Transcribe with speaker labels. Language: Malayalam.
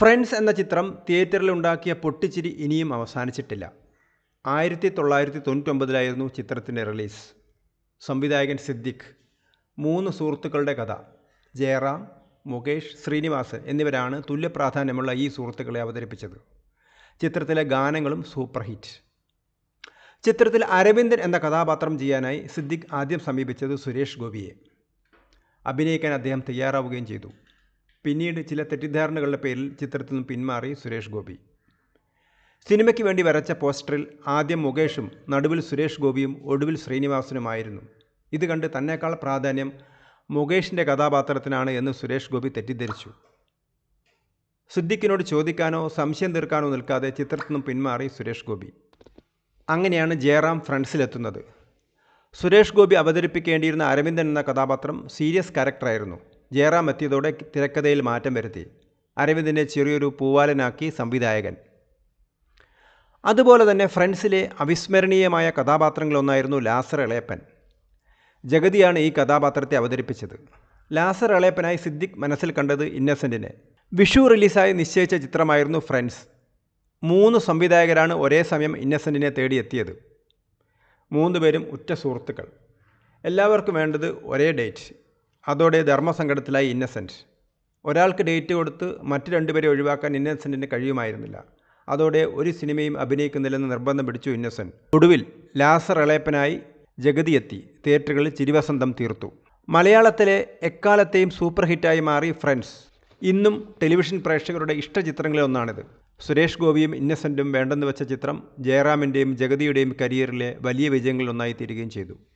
Speaker 1: ഫ്രണ്ട്സ് എന്ന ചിത്രം തിയേറ്ററിൽ ഉണ്ടാക്കിയ പൊട്ടിച്ചിരി ഇനിയും അവസാനിച്ചിട്ടില്ല. ആയിരത്തി തൊള്ളായിരത്തി തൊണ്ണൂറ്റൊമ്പതിലായിരുന്നു ചിത്രത്തിന്റെ റിലീസ്. സംവിധായകൻ സിദ്ദിഖ് മൂന്ന് സുഹൃത്തുക്കളുടെ കഥ ജയറാം മുകേഷ് ശ്രീനിവാസ് എന്നിവരാണ് തുല്യ പ്രാധാന്യമുള്ള ഈ സുഹൃത്തുക്കളെ അവതരിപ്പിച്ചത്. ചിത്രത്തിലെ ഗാനങ്ങളും സൂപ്പർ ഹിറ്റ്. ചിത്രത്തിൽ അരവിന്ദൻ എന്ന കഥാപാത്രം ചെയ്യാനായി സിദ്ദിഖ് ആദ്യം സമീപിച്ചത് സുരേഷ് ഗോപിയെ. അഭിനയിക്കാൻ അദ്ദേഹം തയ്യാറാവുകയും ചെയ്തു. പിന്നീട് ചില തെറ്റിദ്ധാരണകളുടെ പേരിൽ ചിത്രത്തിൽ നിന്ന് പിന്മാറി സുരേഷ് ഗോപി. സിനിമയ്ക്ക് വേണ്ടി വരച്ച പോസ്റ്ററിൽ ആദ്യം മുകേഷും നടുവിൽ സുരേഷ് ഗോപിയും ഒടുവിൽ ശ്രീനിവാസനുമായിരുന്നു. ഇത് കണ്ട് തന്നെക്കാൾ പ്രാധാന്യം മുകേഷിന്റെ കഥാപാത്രത്തിനാണ് എന്ന് സുരേഷ് ഗോപി തെറ്റിദ്ധരിച്ചു. സിദ്ദിഖിനോട് ചോദിക്കാനോ സംശയം തീർക്കാനോ നിൽക്കാതെ ചിത്രത്തിൽ നിന്നും പിന്മാറി സുരേഷ് ഗോപി. അങ്ങനെയാണ് ജയറാം ഫ്രണ്ട്സിലെത്തുന്നത്. സുരേഷ് ഗോപി അവതരിപ്പിക്കേണ്ടിയിരുന്ന അരവിന്ദൻ എന്ന കഥാപാത്രം സീരിയസ് ക്യാരക്ടറായിരുന്നു. ജയറാം എത്തിയതോടെ തിരക്കഥയിൽ മാറ്റം വരുത്തി. അരവിന്ദിനെ ചെറിയൊരു പൂവാലനാക്കി സംവിധായകൻ. അതുപോലെ തന്നെ ഫ്രണ്ട്സിലെ അവിസ്മരണീയമായ കഥാപാത്രങ്ങളൊന്നായിരുന്നു ലാസർ ഇളയപ്പൻ ജഗതിയാണ് ഈ കഥാപാത്രത്തെ അവതരിപ്പിച്ചത്. ലാസർ ഇളയപ്പനായി സിദ്ദിഖ് മനസ്സിൽ കണ്ടത് ഇന്നസെന്റിനെ വിഷു റിലീസായി നിശ്ചയിച്ച ചിത്രമായിരുന്നു ഫ്രണ്ട്സ്. മൂന്ന് സംവിധായകരാണ് ഒരേ സമയം ഇന്നസെന്റിനെ തേടിയെത്തിയത്. മൂന്ന് പേരും ഉറ്റ സുഹൃത്തുക്കൾ. എല്ലാവർക്കും വേണ്ടത് ഒരേ ഡേറ്റ്. അതോടെ ധർമ്മസങ്കടത്തിലായി ഇന്നസെന്റ് ഒരാൾക്ക് ഡേറ്റ് കൊടുത്ത് മറ്റു രണ്ടുപേരെ ഒഴിവാക്കാൻ ഇന്നസെന്റിന് കഴിയുമായിരുന്നില്ല. അതോടെ ഒരു സിനിമയും അഭിനയിക്കുന്നില്ലെന്ന് നിർബന്ധം പിടിച്ചു ഇന്നസെന്റ് ഒടുവിൽ ലാസർ ഇളയപ്പനായി ജഗതി എത്തി തിയേറ്ററുകളിൽ ചിരിവസന്തം തീർത്തു. മലയാളത്തിലെ എക്കാലത്തെയും സൂപ്പർ ഹിറ്റായി മാറി ഫ്രണ്ട്സ്. ഇന്നും ടെലിവിഷൻ പ്രേക്ഷകരുടെ ഇഷ്ടചിത്രങ്ങളിൽ ഒന്നാണിത് സുരേഷ് ഗോപിയും ഇന്നസെന്റും വേണ്ടെന്ന് വെച്ച ചിത്രം ജയറാമിന്റെയും ജഗതിയുടെയും കരിയറിലെ വലിയ വിജയങ്ങളിലൊന്നായി തീരുകയും ചെയ്തു.